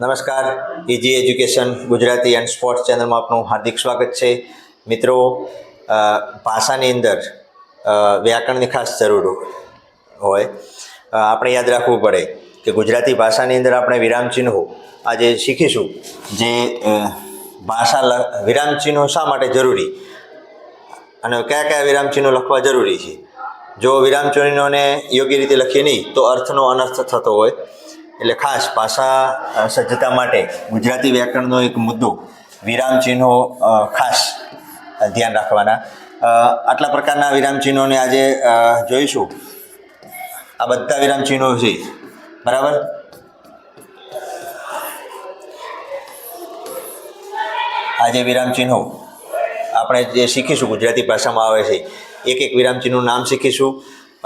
નમસ્કાર. Easy education Gujarati and sports ચેનલમાં આપનું હાર્દિક સ્વાગત છે. મિત્રો ભાષાની અંદર વ્યાકરણની ખાસ જરૂર હોય આપણે યાદ રાખવું પડે કે ગુજરાતી ભાષાની અંદર આપણે વિરામચિહ્નો આજે શીખીશું જે ભાષા વિરામચિહ્નો શા માટે જરૂરી? અને કયા કયા વિરામચિહ્નો લખવા જરૂરી છે? જો વિરામચિહ્નોને યોગ્ય રીતે લખીએ નહીં, તો અર્થનો અનર્થ થતો હોય. એટલે ખાસ ભાષા સજ્જતા માટે ગુજરાતી વ્યાકરણનો એક મુદ્દો વિરામચિહ્નો ખાસ ધ્યાન રાખવાના. આટલા પ્રકારના વિરામચિહ્નોને આજે જોઈશું. આ બધા વિરામચિહ્નો છે. બરાબર? આજે વિરામચિહ્નો આપણે જે શીખીશું ગુજરાતી ભાષામાં આવે છે, એક એક વિરામચિહ્નનું નામ શીખીશું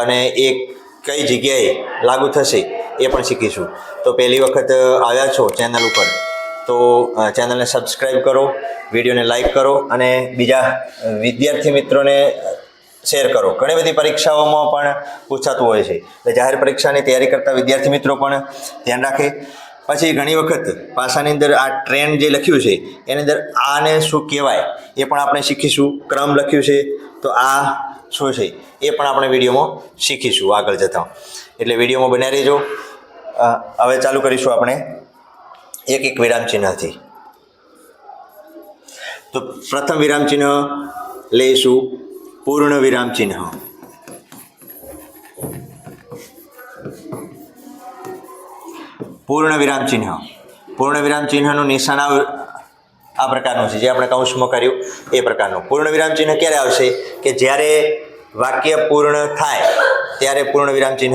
અને એ કઈ જગ્યાએ લાગુ થશે એ પણ શીખીશું. તો પહેલી વખત આવ્યા છો ચેનલ ઉપર, તો ચેનલને સબસ્ક્રાઈબ કરો, વિડીયોને લાઈક કરો અને બીજા વિદ્યાર્થી મિત્રોને શેર કરો. ઘણી બધી પરીક્ષાઓમાં પણ પૂછાતું હોય છે. એટલે જાહેર પરીક્ષાની તૈયારી કરતા વિદ્યાર્થી મિત્રો પણ ધ્યાન રાખે. પછી ઘણી વખત પાસાની અંદર આ ટ્રેન્ડ જે લખ્યું છે, એની અંદર આને શું કહેવાય, એ પણ આપણે શીખીશું. ક્રમ લખ્યું છે, તો આ શું છે, એ પણ આપણે વિડીયોમાં શીખીશું. આગળ જતાં. એટલે વિડીયોમાં બન્યા રહેજો. હવે ચાલુ કરીશું આપણે. એક એક વિરામ ચિહ્નથી. તો પ્રથમ વિરામ ચિહ્ન લઈશું. પૂર્ણ વિરામ ચિહ્ન. પૂર્ણ વિરામ ચિહ્ન. પૂર્ણ વિરામ ચિહ્નનું નિશાન આ પ્રકારનું છે. જે આપણે કૌંસમાં કર્યું, એ પ્રકારનું. પૂર્ણ વિરામ ચિહ્ન ક્યારે આવશે? કે જ્યારે વાક્ય પૂર્ણ થાય ત્યારે પૂર્ણ વિરામ ચિહ્ન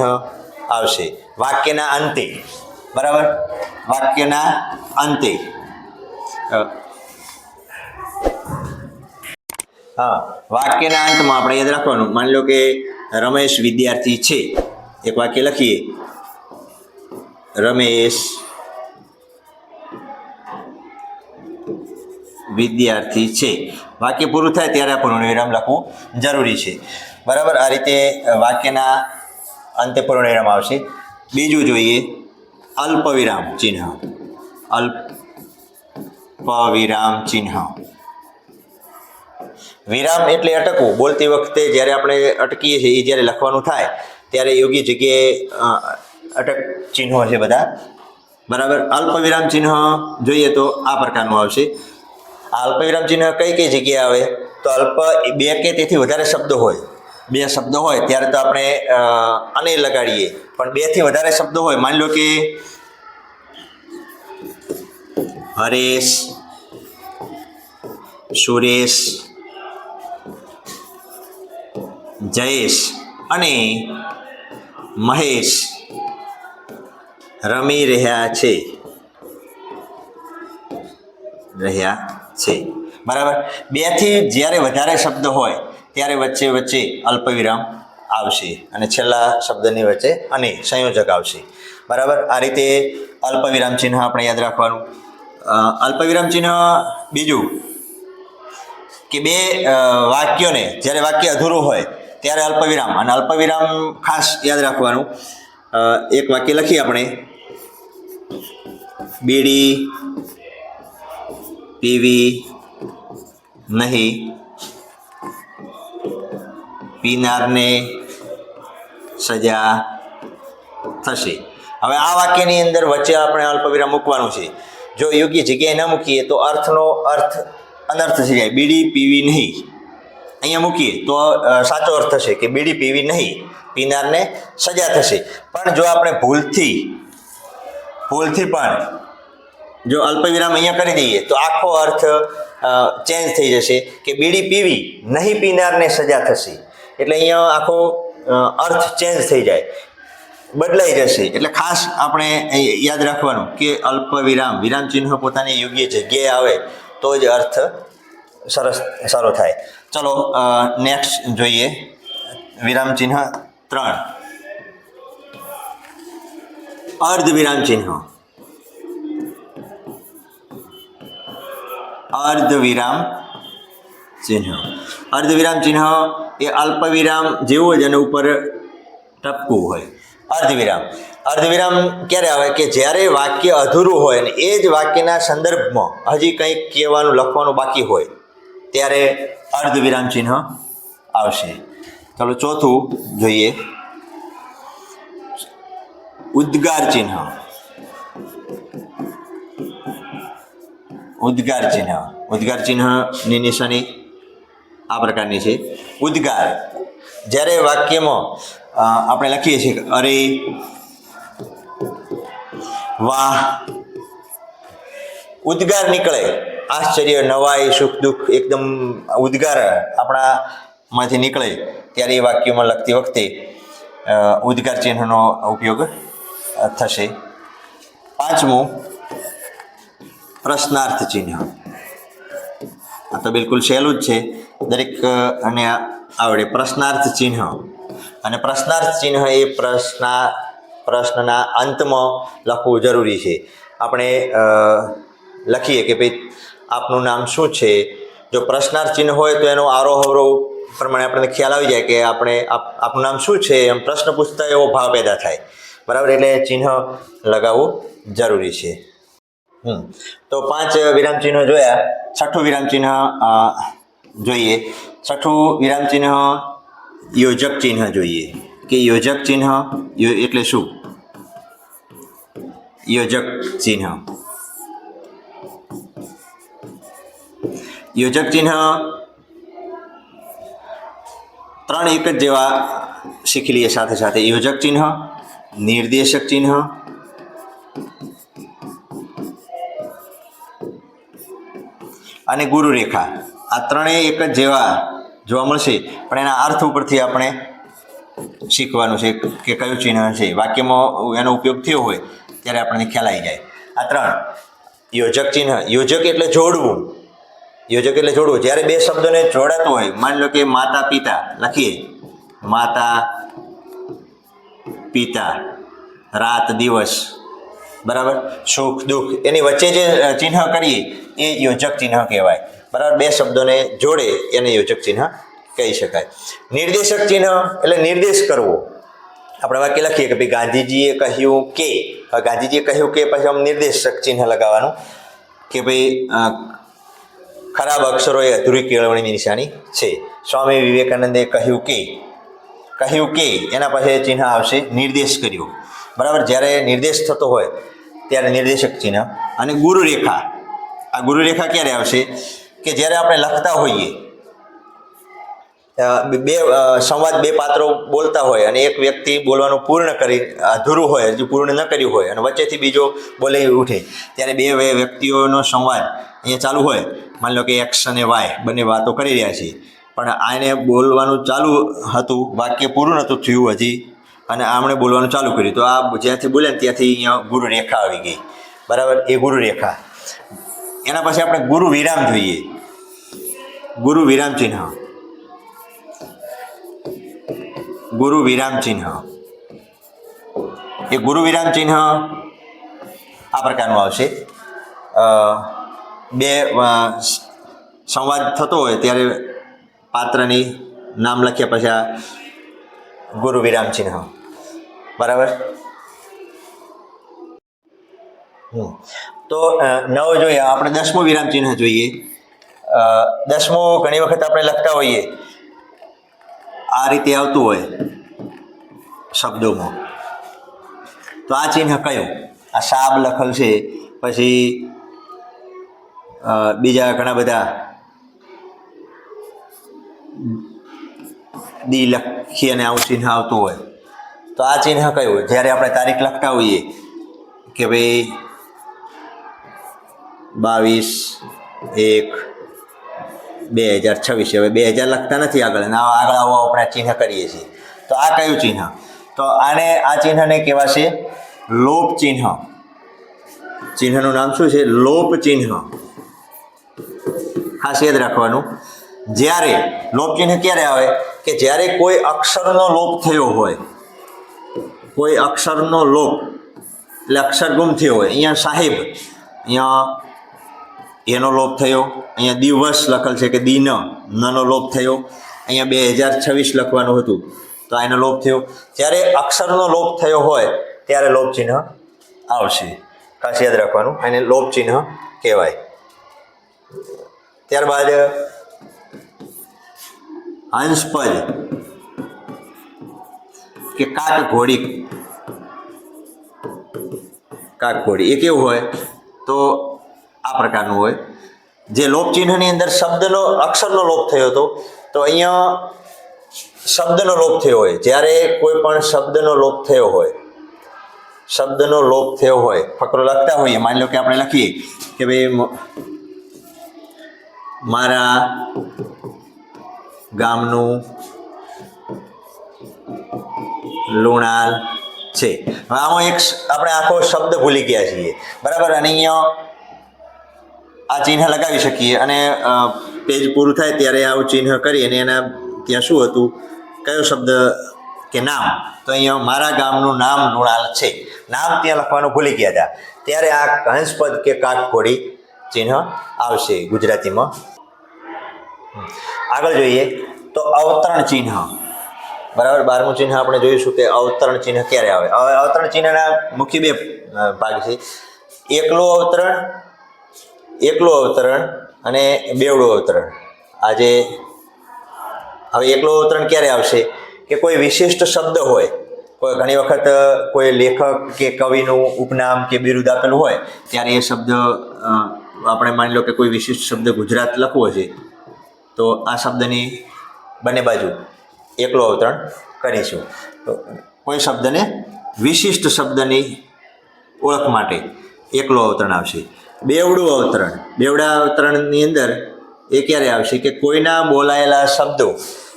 આવશે. વાક્યના અંતે. બરાબર? વાક્યના અંતે. હા, વાક્યના અંતમાં આપણે યાદ રાખવાનું. માની લો કે રમેશ વિદ્યાર્થી છે. એક વાક્ય લખીએ. રમેશ વિદ્યાર્થી છે. વાક્ય પૂરું થાય ત્યારે પૂર્ણ વિરામ લખવું જરૂરી છે. બરાબર? આ રીતે વાક્યના અંતે પૂર્ણ આવશે. બીજું જોઈએ. અલ્પ વિરામ ચિહ્ન. અલ્પ વિરામ ચિહ્ન. વિરામ એટલે અટકવું. બોલતી વખતે જ્યારે આપણે અટકીએ છીએ, એ જ્યારે લખવાનું થાય, ત્યારે યોગ્ય જગ્યાએ અટક ચિહ્નો છે બધા. બરાબર? અલ્પ વિરામ ચિહ્ન જોઈએ તો આ પ્રકારનું આવશે. આ અલ્પ વિરામ ચિહ્ન કઈ કઈ જગ્યાએ આવે? તો અલ્પ બે કે તેથી વધારે શબ્દો હોય. બે શબ્દો હોય, ત્યારે તો આપણે અને લગાડીએ. પણ બેથી વધારે શબ્દો હોય, માની લો કે હરેશ, સુરેશ, જયેશ અને મહેશ રમી રહ્યા છે. રહ્યા છે. બરાબર? બેથી જ્યારે વધારે શબ્દ હોય ત્યારે વચ્ચે વચ્ચે અલ્પવિરામ આવશે અને છેલ્લા શબ્દની વચ્ચે અને સંયોજક આવશે. બરાબર? આ રીતે અલ્પવિરામ ચિહ્ન આપણે યાદ રાખવાનું. અલ્પવિરામ ચિહ્ન બીજું કે બે વાક્યોને જ્યારે વાક્ય અધૂરું હોય ત્યારે અલ્પવિરામ. અને અલ્પવિરામ ખાસ યાદ રાખવાનું. એક વાક્ય લખીએ આપણે. બીડી, પીવી, નહીં. પીનારને સજા થશે. હવે આ વાક્યની અંદર વચ્ચે આપણે અલ્પવિરામ મૂકવાનું છે. જો યોગ્ય જગ્યાએ ન મૂકીએ તો અર્થનો અર્થ અનર્થ થઈ જાય. બીડી પીવી નહીં. અહીંયા મૂકીએ તો સાચો અર્થ થશે કે બીડી પીવી નહીં. પીનારને સજા થશે. પણ જો આપણે ભૂલથી ભૂલથી પણ જો અલ્પવિરામ અહીંયા કરી દઈએ, તો આખો અર્થ ચેન્જ થઈ જશે કે બીડી પીવી નહીં, પીનારને સજા થશે. એટલે અહીંયા આખો અ, અર્થ ચેન્જ થઈ જાય. બદલાઈ જશે. એટલે ખાસ આપણે અહીં યાદ રાખવાનું કે અલ્પ વિરામ વિરામ ચિહ્ન પોતાની યોગ્ય જગ્યાએ આવે તો જ અર્થ સરસ સારો થાય. ચલો નેક્સ્ટ જોઈએ. વિરામ ચિહ્ન ત્રણ. અર્ધ વિરામ ચિહ્ન. અર્ધ વિરામ ચિહ્ન. અર્ધ વિરામ ચિહ્ન એ અલ્પ વિરામ જેવું જ અને ઉપર ટપકું હોય. અર્ધવિરામ. અર્ધવિરામ ક્યારે આવે? કે જ્યારે વાક્ય અધૂરું હોય ને એ જ વાક્યના સંદર્ભમાં હજી કંઈક કહેવાનું, લખવાનું બાકી હોય, ત્યારે અર્ધવિરામ ચિહ્ન આવશે. ચાલો ચોથું જોઈએ. ઉદ્ગાર ચિહ્ન. ઉદ્ગાર ચિહ્ન. ઉદ્ગાર ચિહ્નની નિશાની આ પ્રકારની છે. ઉદ્ગાર. જ્યારે વાક્યમાં આપણે લખીએ છીએ અરે, વાહ. ઉદ્ગાર નીકળે. આશ્ચર્ય, નવાઈ, સુખ, દુઃખ, એકદમ ઉદ્ગાર આપણામાંથી નીકળે ત્યારે એ વાક્યોમાં લખતી વખતે ઉદ્ગાર ચિહ્નનો ઉપયોગ થશે. પાંચમું, પ્રશ્નાર્થ ચિહ્ન. આ તો બિલકુલ સહેલું જ છે. દરેક અને આવડે પ્રશ્નાર્થ ચિહ્ન. અને પ્રશ્નાર્થ ચિહ્ન એ પ્રશ્ના, પ્રશ્નના અંતમાં લખવું જરૂરી છે. આપણે લખીએ કે ભાઈ આપનું નામ શું છે? જો પ્રશ્નાર્થ ચિહ્ન હોય તો એનો આરોહરો પ્રમાણે આપણને ખ્યાલ આવી જાય કે આપણે આપ- આપનું નામ શું છે એમ પ્રશ્ન પૂછતા એવો ભાવ પેદા થાય. બરાબર? એટલે ચિહ્ન લગાવવું જરૂરી છે. તો પાંચ વિરામ ચિહ્નો જોયા. છઠ્ઠું વિરામ ચિહ્ન અ, જોઈએ. છઠ્ઠું વિરામ ચિહ્ન યોજક ચિહ્ન જોઈએ. કે યોજક ચિહ્ન યો- એટલે શું? યોજક ચિહ્ન. યોજક ચિહ્ન ત્રણ એક જ જેવા શીખી લઈએ સાથે સાથે. યોજક ચિહ્ન નિર્દેશક ચિહ્ન અને ગુરુરેખા આ ત્રણેય એક જ જેવા જોવા મળશે. પણ એના અર્થ ઉપરથી આપણે શીખવાનું છે કે કયું ચિહ્ન છે. વાક્યમાં એનો ઉપયોગ થયો હોય ત્યારે આપણને ખ્યાલ આવી જાય. આ ત્રણ. યોજક ચિહ્ન. યોજક એટલે જોડવું. યોજક એટલે જોડવું. જ્યારે બે શબ્દોને જોડાતું હોય, માની લો કે માતા પિતા, લખીએ. માતા પિતા, રાત દિવસ. બરાબર? સુખ, દુઃખ, એની વચ્ચે જે ચિહ્ન કરીએ, એ યોજક ચિહ્ન કહેવાય. બરાબર? બે શબ્દોને જોડે એને યોજક ચિહ્ન કહી શકાય. નિર્દેશક ચિહ્ન એટલે નિર્દેશ કરવો. આપણે વાક્ય લખીએ કે ભાઈ, ગાંધીજીએ કહ્યું કે ગાંધીજીએ કહ્યું કે, પછી આમ નિર્દેશક ચિહ્ન લગાવવાનું કે ભાઈ ખરાબ અક્ષરો એ અધૂરી કેળવણીની નિશાની છે. સ્વામી વિવેકાનંદે કહ્યું કે કહ્યું કે, એના પાસે ચિહ્ન આવશે નિર્દેશ કર્યો. બરાબર? જ્યારે નિર્દેશ થતો હોય ત્યારે નિર્દેશક ચિહ્ન અને ગુરુરેખા. આ ગુરુરેખા ક્યારે આવશે? કે જ્યારે આપણે લખતા હોઈએ બે સંવાદ બે પાત્રો બોલતા હોય અને એક વ્યક્તિ બોલવાનું પૂર્ણ કરી, અધૂરું હોય, હજુ પૂર્ણ ન કર્યું હોય અને વચ્ચેથી બીજો બોલે ઉઠે, ત્યારે બે વ્યક્તિઓનો સંવાદ અહીંયા ચાલુ હોય. માની લો કે એક્સ અને વાય બંને વાતો કરી રહ્યા છે પણ આને બોલવાનું ચાલુ હતું, વાક્ય પૂરું નહોતું થયું હજી અને આમણે બોલવાનું ચાલુ કર્યું. તો આ જ્યાંથી બોલે ત્યાંથી અહીંયા ગુરુ રેખા આવી ગઈ. બરાબર? એ ગુરુ રેખા. એના પછી આપણે ગુરુ વિરામ જોઈએ. ગુરુ વિરામ ચિહ્ન. ગુરુ વિરામ ચિહ્ન. એ ગુરુ વિરામ ચિહ્ન આ પ્રકારનું આવશે. બે સંવાદ થતો હોય ત્યારે પાત્રની નામ લખ્યા પછી આ ગુરુ વિરામ ચિહ્ન. બરાબર. તો નવ જોઈએ આપણે દસમું વિરામ ચિહ્ન જોઈએ. દસમું ઘણી વખત આપણે લખતા હોઈએ. આ રીતે આવતું હોય શબ્દોમાં. તો આ ચિહ્ન કયું? આ સાબ લખેલ છે પછી બીજા ઘણા બધા દી લખી અને આવું ચિહ્ન આવતું હોય. તો આ ચિહ્ન કયું જ્યારે આપણે તારીખ લખતા હોઈએ કે ભાઈ બાવીસ એક બે હજાર છવ્વીસ, હવે બે હજાર લખતા નથી આગળ આ આગળ આવો આપણે ચિહ્ન કરીએ છીએ. તો આ કયું ચિહ્ન? તો આને આ ચિહ્નને કહેવાશે લોપ ચિહ્ન. ચિહ્નનું નામ શું છે? લોપ ચિહ્ન. ખાસ યાદ રાખવાનું. જ્યારે, લોપ ચિહ્ન ક્યારે આવે? કે જ્યારે કોઈ અક્ષરનો લોપ થયો હોય કોઈ અક્ષરનો લોપ, એટલે અક્ષર ગુમ થયો હોય. અહીંયા સાહેબ, અહીંયા એનો લોપ થયો. અહીંયા દિવસ લખેલ છે કે દિન, નનો લોપ થયો. અહીંયા બે હજાર છવ્વીસ લખવાનું હતું, તો એનો લોપ થયો. જ્યારે અક્ષરનો લોપ થયો હોય, ત્યારે લોપ ચિહ્ન આવશે. ખાસ યાદ રાખવાનું એને લોપ ચિહ્ન કહેવાય. ત્યારબાદ, હંસપદ. કે કાક ઘોડી. કાક ઘોડી. એ કેવું હોય તો આ પ્રકારનું હોય. જે લોપ ચિહ્નની અંદર શબ્દનો, અક્ષરનો લોપ થયો હતો, તો અહીંયા શબ્દનો લોપ થયો હોય. જ્યારે કોઈ પણ શબ્દનો લોપ થયો હોય, શબ્દનો લોપ થયો હોય, ફકરો લખતા હોઈએ. માની લો કે આપણે લખીએ કે ભાઈ મારા ગામનું લુણાલ છે. હવે આમાં એક આપણે આખો શબ્દ ભૂલી ગયા છીએ. બરાબર? અને અહીંયા આ ચિહ્ન લગાવી શકીએ. અને પેજ પૂરું થાય ત્યારે આવું ચિહ્ન કરી અને એના ત્યાં શું હતું? કયો શબ્દ કે નામ? તો અહીંયા મારા ગામનું નામ લુણાલ છે. નામ ત્યાં લખવાનું ભૂલી ગયા હતા. ત્યારે આ હંસપદ કે કાટખોડી ચિહ્ન આવશે ગુજરાતીમાં. આગળ જોઈએ. તો અવતરણ ચિહ્ન. બરાબર? બારમું ચિહ્ન આપણે જોઈશું કે અવતરણ ચિહ્ન ક્યારે આવે? હવે અવતરણ ચિહ્નના મુખ્ય બે ભાગ છે. એકલો અવતરણ, એકલું અવતરણ અને બેવડું અવતરણ. આજે હવે એકલું અવતરણ ક્યારે આવશે? કે કોઈ વિશિષ્ટ શબ્દ હોય, કોઈ ઘણી વખત કોઈ લેખક કે કવિનું ઉપનામ કે બિરુદ આપેલું હોય, ત્યારે એ શબ્દ આપણે માની લો કે કોઈ વિશિષ્ટ શબ્દ ગુજરાત લખવો છે, તો આ શબ્દની બંને બાજુ એકલો અવતરણ કરીશું. કોઈ શબ્દને વિશિષ્ટ શબ્દની ઓળખ માટે એકલું અવતરણ આવશે. બેવડું અવતરણ. બેવડા અવતરણની અંદર એ ક્યારે આવશે કે કોઈના બોલાયેલા શબ્દો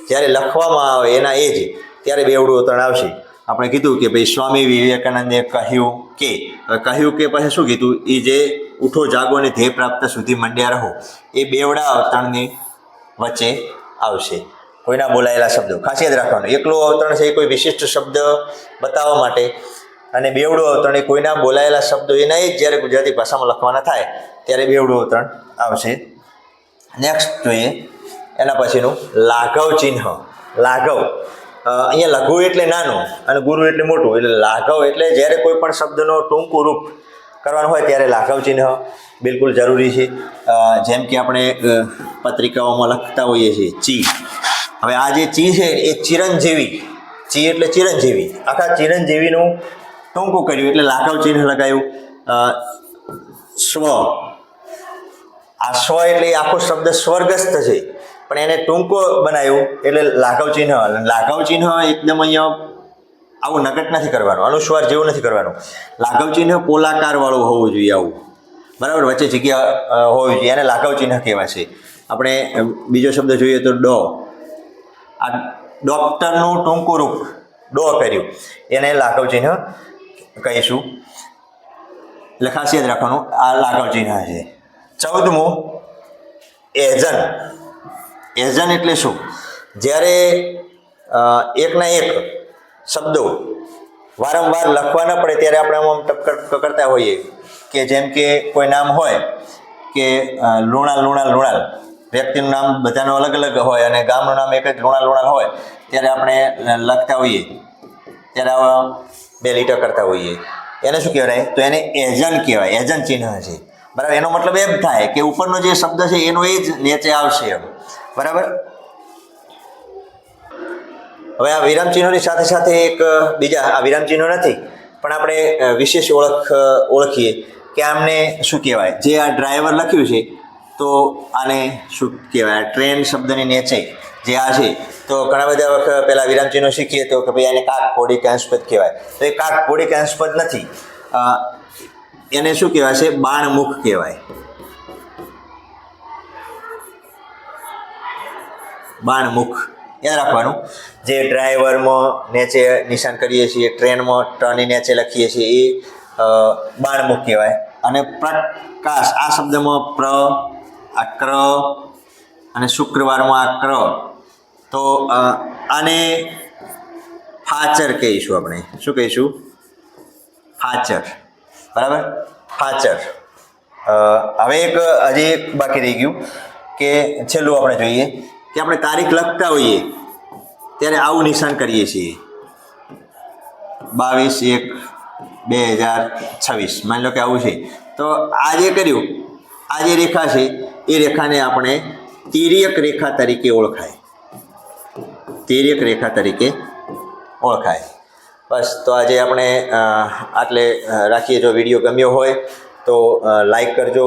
જ્યારે લખવામાં આવે એના એ જ ત્યારે બેવડું અવતરણ આવશે. આપણે કીધું કે ભાઈ સ્વામી વિવેકાનંદે કહ્યું કે કહ્યું કે પછી શું કીધું? એ જે ઉઠો, જાગો અને ધ્યેય પ્રાપ્ત સુધી મંડ્યા રહો. એ બેવડા અવતરણની વચ્ચે આવશે. કોઈના બોલાયેલા શબ્દો. ખાસ યાદ રાખવાનું. એકલું અવતરણ છે એ કોઈ વિશિષ્ટ શબ્દ બતાવવા માટે અને બેવડું અવતરણ એ કોઈના બોલાયેલા શબ્દો એના જ જ્યારે ગુજરાતી ભાષામાં લખવાના થાય, ત્યારે બેવડું અવતરણ આવશે. નેક્સ્ટ જોઈએ, એના પછીનું લાઘવ ચિહ્ન. લાઘવ. અહીંયા લઘુ એટલે નાનું અને ગુરુ એટલે મોટું. એટલે લાઘવ એટલે જ્યારે કોઈ પણ શબ્દનો ટૂંકું રૂપ કરવાનું હોય ત્યારે લાઘવ ચિહ્ન બિલકુલ જરૂરી છે. જેમ કે આપણે પત્રિકાઓમાં લખતા હોઈએ છીએ, ચી. હવે આ જે ચી છે, એ ચિરંજીવી. ચી એટલે ચિરંજીવી. આખા ચિરંજીવીનું ટૂંકું કર્યું એટલે લાઘવ ચિહ્ન લગાવ્યું સ્વ. આ સ્વ એટલે આખો શબ્દ સ્વર્ગસ્થ છે. પણ એને ટૂંકો બનાવ્યું એટલે લાઘવ ચિહ્ન. લાઘવ ચિહ્ન એકદમ અહીંયા આવું નગટ નથી કરવાનું. અનુસ્વાર જેવું નથી કરવાનું. લાઘવ ચિહ્ન પોલાકાર વાળું હોવું જોઈએ આવું. બરાબર? વચ્ચે જગ્યા હોવી જોઈએ. એને લાઘવ ચિહ્ન કહેવાય છે. આપણે બીજો શબ્દ જોઈએ તો ડો. આ ડોક્ટરનું ટૂંકું રૂપ ડો કર્યું એને લાઘવ ચિહ્ન કહીશું. એટલે ખાસ રાખવાનું. આ લાઘવ ચિહ્ન છે. ચૌદમું એઝન એઝન એટલે શું? જ્યારે એકના એક શબ્દો વારંવાર લખવા ન પડે, ત્યારે આપણે આમ ટક્કર કરતા હોઈએ કે જેમ કે કોઈ નામ હોય કે લુણાલ લુણાલ લુણાલ. વ્યક્તિનું નામ બધાનું અલગ અલગ હોય અને ગામનું નામ એક જ લુણાલ લુણાલ હોય, ત્યારે આપણે લખતા હોઈએ. ત્યારે બે લીટર કરતા હોઈએ. એને શું કહેવાય? તો એને એજન્ટ કહેવાય, એજન્ટ ચિહ્ન છે. બરાબર? એનો મતલબ એમ થાય કે ઉપરનો જે શબ્દ છે, એનો એ જ નીચે આવશે એમ. બરાબર? હવે આ વિરામ ચિહ્નોની સાથે સાથે એક બીજા, આ વિરામ ચિહ્નો નથી, પણ આપણે વિશેષ ઓળખ ઓળખીએ કે આમને શું કહેવાય? જે આ ડ્રાઈવર લખ્યું છે તો આને શું કહેવાય, ટ્રેન શબ્દની નીચે જે આ છે. તો ઘણા બધા વખત પહેલાં વિરામચિહ્નો શીખીએ તો કે ભાઈ આને કાક કોડી કંસ્પદ કહેવાય. તો એ કાક કોડી કંસ્પદ નથી. એને શું કહેવાય છે? બાણમુખ કહેવાય. બાણમુખ. યાદ રાખવાનું. જે ડ્રાઈવરમાં નીચે નિશાન કરીએ છીએ, ટ્રેનમાં ટની નીચે લખીએ છીએ, એ બાણમુખ કહેવાય. અને પ્રકાશ, આ શબ્દમાં પ્ર આ અને શુક્રવારમાં આ તો આને ફાચર કહીશું આપણે. શું કહીશું? ફાચર. બરાબર? ફાચર. હવે એક, હજી એક બાકી રહી ગયું કે છેલ્લું આપણે જોઈએ કે આપણે તારીખ લખતા હોઈએ ત્યારે આવું નિશાન કરીએ છીએ. બાવીસ એક બે હજાર છવ્વીસ. માની લો કે આવું છે. તો આ જે કર્યું આ જે રેખા છે, એ રેખાને આપણે તિર્યક રેખા તરીકે ઓળખાય. તિર્યક રેખા તરીકે ઓળખાય. બસ, તો આજે આપણે આટલે રાખીએ. જો વીડિયો ગમ્યો હોય, તો લાઈક કરજો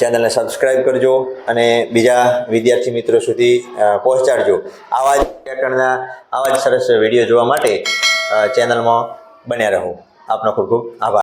ચેનલને સબસ્ક્રાઈબ કરજો, અને બીજા વિદ્યાર્થી મિત્રો સુધી પહોંચાડજો. આવા જ વ્યાકરણના આવા જ સરસ વીડિયો જોવા માટે ચેનલમાં બન્યા રહો. આપનો ખૂબ ખૂબ આભાર.